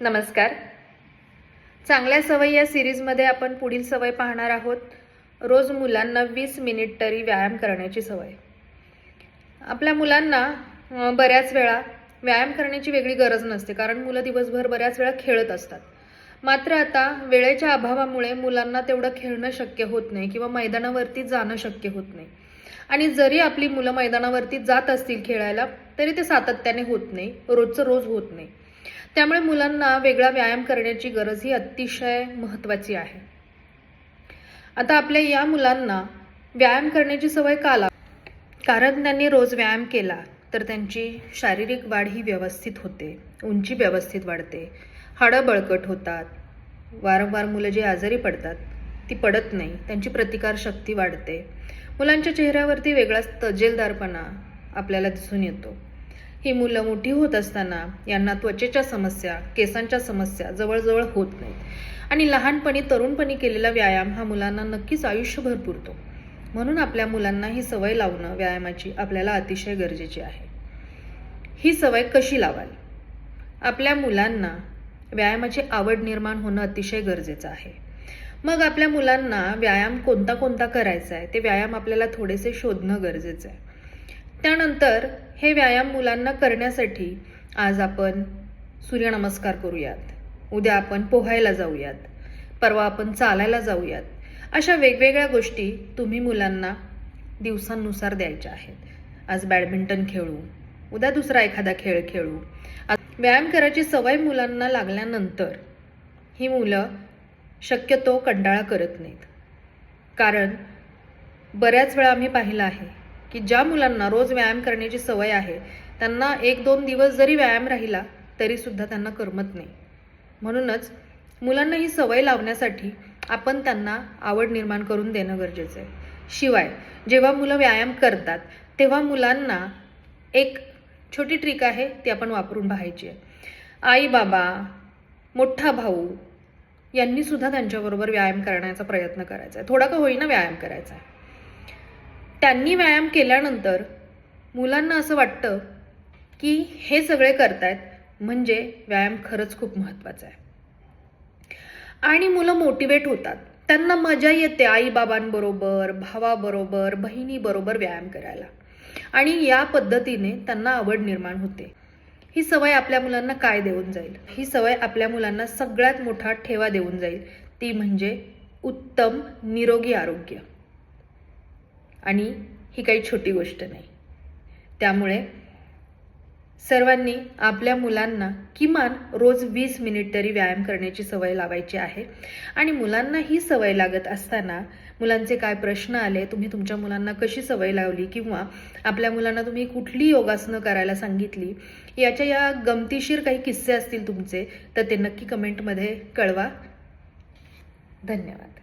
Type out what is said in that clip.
नमस्कार. चांगल्या सवयी या सिरीजमध्ये आपण पुढील सवय पाहणार आहोत. रोज मुलांना वीस मिनिट तरी व्यायाम करण्याची सवय. आपल्या मुलांना बऱ्याच वेळा व्यायाम करण्याची वेगळी गरज नसते कारण मुलं दिवसभर बऱ्याच वेळा खेळत असतात. मात्र आता वेळेच्या अभावामुळे मुलांना तेवढं खेळणं शक्य होत नाही किंवा मैदानावरती जाणं शक्य होत नाही. आणि जरी आपली मुलं मैदानावरती जात असतील खेळायला तरी ते सातत्याने होत नाही रोजचं रोज होत नाही. त्यामुळे मुलांना वेगळा व्यायाम करण्याची गरज ही अतिशय महत्त्वाची आहे. आता आपल्या या मुलांना व्यायाम करण्याची सवय का लाव? कारण त्यांनी रोज व्यायाम केला तर त्यांची शारीरिक वाढ ही व्यवस्थित होते उंची व्यवस्थित वाढते हाडं बळकट होतात वारंवार मुलं जी आजारी पडतात ती पडत नाही त्यांची प्रतिकारशक्ती वाढते. मुलांच्या चेहऱ्यावरती वेगळाच तजेलदारपणा आपल्याला दिसून येतो. ही मुलं मोठी होत असताना यांना त्वचेच्या समस्या केसांच्या समस्या जवळजवळ होत नाहीत. आणि लहानपणी तरुणपणी केलेला व्यायाम हा मुलांना नक्कीच आयुष्यभर पुरतो. म्हणून आपल्या मुलांना ही सवय लावणं व्यायामाची आपल्याला अतिशय गरजेची आहे. ही सवय कशी लावाल आपल्या मुलांना व्यायामाची आवड निर्माण होणं अतिशय गरजेचं आहे. मग आपल्या मुलांना व्यायाम कोणता कोणता करायचा आहे? ते व्यायाम आपल्याला थोडेसे शोधणं गरजेचं आहे. त्यानंतर हे व्यायाम मुलांना करण्यासाठी आज आपण सूर्यनमस्कार करूयात. उद्या आपण पोहायला जाऊयात. परवा आपण चालायला जाऊयात. अशा वेगवेगळ्या गोष्टी तुम्ही मुलांना दिवसांनुसार द्यायच्या आहेत. आज बॅडमिंटन खेळू उद्या दुसरा एखादा खेळ खेळू. आज व्यायाम करायची सवय मुलांना लागल्यानंतर ही मुलं शक्यतो कंटाळा करत नाहीत. कारण बऱ्याच वेळा आम्ही पाहिलं आहे की ज्या मुलांना रोज व्यायाम करण्याची सवय आहे त्यांना एक दोन दिवस जरी व्यायाम राहिला तरीसुद्धा त्यांना करमत नाही. म्हणूनच मुलांना ही सवय लावण्यासाठी आपण त्यांना आवड निर्माण करून देणं गरजेचं आहे. शिवाय जेव्हा मुलं व्यायाम करतात तेव्हा मुलांना एक छोटी ट्रिक आहे ती आपण वापरून पाहायची आहे. आई बाबा मोठा भाऊ यांनीसुद्धा त्यांच्याबरोबर व्यायाम करण्याचा प्रयत्न करायचा आहे. थोडा का होईना व्यायाम करायचा आहे. त्यांनी व्यायाम केल्यानंतर मुलांना असं वाटतं की हे सगळे करतायत म्हणजे व्यायाम खरंच खूप महत्त्वाचा आहे. आणि मुलं मोटिवेट होतात. त्यांना मजा येते आई बाबांबरोबर भावाबरोबर बहिणीबरोबर व्यायाम करायला. आणि या पद्धतीने त्यांना आवड निर्माण होते. ही सवय आपल्या मुलांना काय देऊन जाईल? ही सवय आपल्या मुलांना सगळ्यात मोठा ठेवा देऊन जाईल. ती म्हणजे उत्तम निरोगी आरोग्य. आणि ही काही छोटी गोष्ट नाही. त्यामुळे सर्वांनी आपल्या मुलांना किमान रोज वीस मिनिट तरी व्यायाम करण्याची सवय लावायची आहे. आणि मुलांना ही सवय लागत असताना मुलांचे काय प्रश्न आले तुम्ही तुमच्या मुलांना कशी सवय लावली किंवा आपल्या मुलांना तुम्ही कुठली योगासनं करायला सांगितली याच्या या गमतीशीर काही किस्से असतील तुमचे तर ते नक्की कमेंटमध्ये कळवा. धन्यवाद.